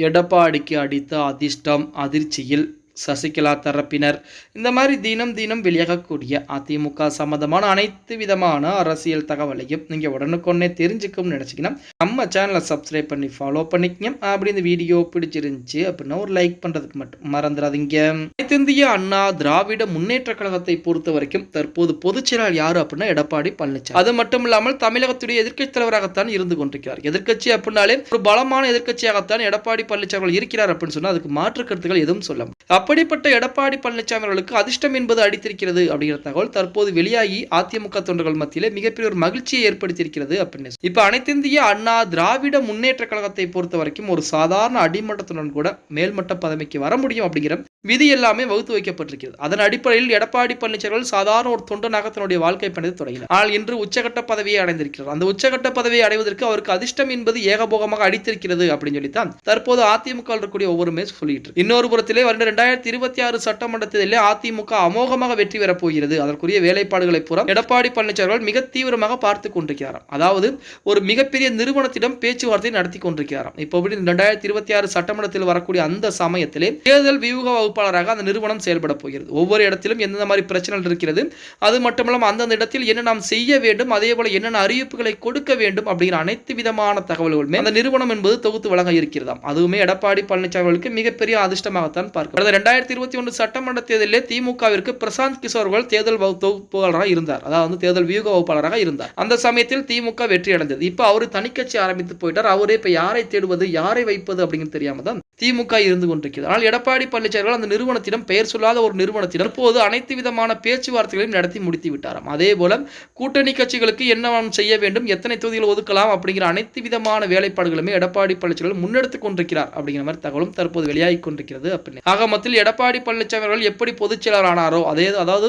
எடப்பாடிக்கு அடித்த அதிர்ஷ்டம் அதிர்ச்சியில். சசிகலா தரப்பினர். இந்த மாதிரி தினம் தினம் வெளியாகக்கூடிய அதிமுக சம்மந்தமான அனைத்து விதமான அரசியல் தகவலையும் நீங்கள் உடனுக்குடனே தெரிஞ்சுக்கணும்னு நினச்சிங்கன்னா நம்ம சேனலை சப்ஸ்கிரைப் பண்ணி ஃபாலோ பண்ணிக்கங்க. அப்படி இந்த வீடியோ பிடிச்சிருந்துச்சு அப்படின்னா ஒரு லைக் பண்ணுறதுக்கு மட்டும் மறந்துடாதீங்க. அனைத்திந்திய அண்ணா திராவிட முன்னேற்ற கழகத்தை பொறுத்த வரைக்கும் தற்போது பொதுச்செயலாளர் யார் அப்படின்னா எடப்பாடி பழனிசாமி அது மட்டும் இல்லாமல் தமிழகத்துடைய எதிர்க்கட்சி தலைவராகத்தான் இருந்து கொண்டிருக்கிறார். எதிர்க்கட்சி அப்படின்னாலே ஒரு பலமான எதிர்க்கட்சியாகத்தான் எடப்பாடி பழனிசாமி இருக்கிறார் அப்படின்னு சொன்னா அதுக்கு மாற்று கருத்துக்கள் எதுவும் சொல்ல அப்படிப்பட்ட எடப்பாடி பழனிசாமி அவர்களுக்கு அதிர்ஷ்டம் என்பது அடித்திருக்கிறது அப்படிங்கிற தகவல் தற்போது வெளியாகி அதிமுக தொண்டர்கள் மத்தியிலே மிகப்பெரிய ஒரு மகிழ்ச்சியை ஏற்படுத்தியிருக்கிறது அப்படின்னு இப்போ இப்ப அனைத்திந்திய அண்ணா திராவிட முன்னேற்ற கழகத்தை பொறுத்த வரைக்கும் ஒரு சாதாரண அடிமட்டத்துடன் கூட மேல்மட்ட பதவிக்கு வர முடியும் அப்படிங்கிற விதி எல்லாமே வகுத்து வைக்கப்பட்டிருக்கிறது. அதன் அடிப்படையில் எடப்பாடி பழனிசாமி அவர்கள் சாதாரண ஒரு தொண்டனாக தன்னுடைய வாழ்க்கை பயணத்தை தொடங்கினார். ஆனால் இன்று உச்சகட்ட பதவியை அடைந்திருக்கிறார். அந்த உச்சகட்ட பதவியை அடைவதற்கு அவருக்கு அதிர்ஷ்டம் என்பது ஏகபோகமாக அடித்திருக்கிறது அப்படின்னு சொல்லித்தான் தற்போது அதிமுக வில் இருக்கக்கூடிய ஒவ்வொருமே சொல்லிட்டு இன்னொரு புறத்திலே வருட ரெண்டாயிரத்தி இருபத்தி ஆறு சட்டமன்ற தேர்தலில் அதிமுக அமோகமாக வெற்றி பெறப் போகிறது. அதற்குரிய வேலைப்பாடுகளை புறம் எடப்பாடி பழனிசாமி அவர்கள் மிக தீவிரமாக பார்த்து கொண்டிருக்கிறாராம். அதாவது ஒரு மிகப்பெரிய நிறுவனத்திடம் பேச்சுவார்த்தை நடத்தி கொண்டிருக்கிறாராம். இப்போ ரெண்டாயிரத்தி இருபத்தி ஆறு சட்டமன்றத்தில் வரக்கூடிய அந்த சமயத்திலே தேர்தல் வியூக வகுப்பாளராக அந்த நிறுவனம் செயல்பட போகிறது. ஒவ்வொரு இடத்திலும் எந்தெந்த மாதிரி பிரச்சனைகள் இருக்கிறது அது மட்டுமல்லாமல் அந்தந்த இடத்தில் என்ன நாம் செய்ய வேண்டும் அதே போல என்னென்ன அறிவிப்புகளை கொடுக்க வேண்டும் அப்படிங்கிற அனைத்து விதமான தகவல்களுமே அந்த நிறுவனம் என்பது தொகுத்து வழங்க இருக்கிறதாம். அதுவுமே எடப்பாடி பழனிசாமி அவர்களுக்கு மிகப்பெரிய அதிர்ஷ்டமாகத்தான் பார்க்க ரெண்டாயிரத்தி இருபத்தி ஒன்று சட்டமன்ற தேர்தலில் திமுகவிற்கு பிரசாந்த் கிஷோர் அவர்கள் தேர்தல் தொகுப்பாளராக இருந்தார். அதாவது வந்து தேர்தல் வியூக வகுப்பாளராக இருந்தார். அந்த சமயத்தில் திமுக வெற்றி அடைந்தது. இப்போ அவர் தனிக்கட்சி ஆரம்பித்து போயிட்டார். அவரே இப்போ யாரை தேடுவது யாரை வைப்பது அப்படிங்கிறது தெரியாம தான் திமுக இருந்து கொண்டிருக்கிறது. ஆனால் எடப்பாடி பழனிசாமி அந்த நிறுவனத்திடம் பெயர் சொல்லாத ஒரு நிறுவனத்திடம் தற்போது அனைத்து விதமான பேச்சுவார்த்தைகளையும் நடத்தி முடித்து விட்டாராம். அதே போல கூட்டணி கட்சிகளுக்கு என்ன செய்ய வேண்டும் எத்தனை தொகுதிகள் ஒதுக்கலாம் அப்படிங்கிற அனைத்து விதமான வேலைப்பாடுகளுமே எடப்பாடி பழனிசாமி முன்னெடுத்து முன்னெடுத்துக் கொண்டிருக்கிறார் அப்படிங்கிற மாதிரி தகவலும் தற்போது வெளியாகி கொண்டிருக்கிறது அப்படின்னு. ஆக மொத்தத்தில் எடப்பாடி பழனிசாமி அவர்கள் எப்படி பொதுச்செயலர் ஆனாரோ அதே அதாவது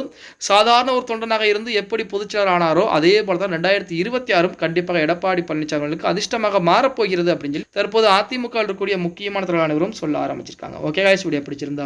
சாதாரண ஒரு தொண்டனாக இருந்து எப்படி பொதுச் ஆனாரோ அதே போல தான் ரெண்டாயிரத்தி இருபத்தி ஆறும் கண்டிப்பாக எடப்பாடி பழனிசாமி அவர்களுக்கு அதிர்ஷ்டமாக மாறப்போகிறது அப்படின்னு சொல்லி தற்போது அதிமுக இருக்கக்கூடிய முக்கியமான தலைவர் அனைவரும் சொல்ல ஆரம்பிச்சிருக்காங்க. ஓகே guys வீடியோ பிடிச்சிருந்தா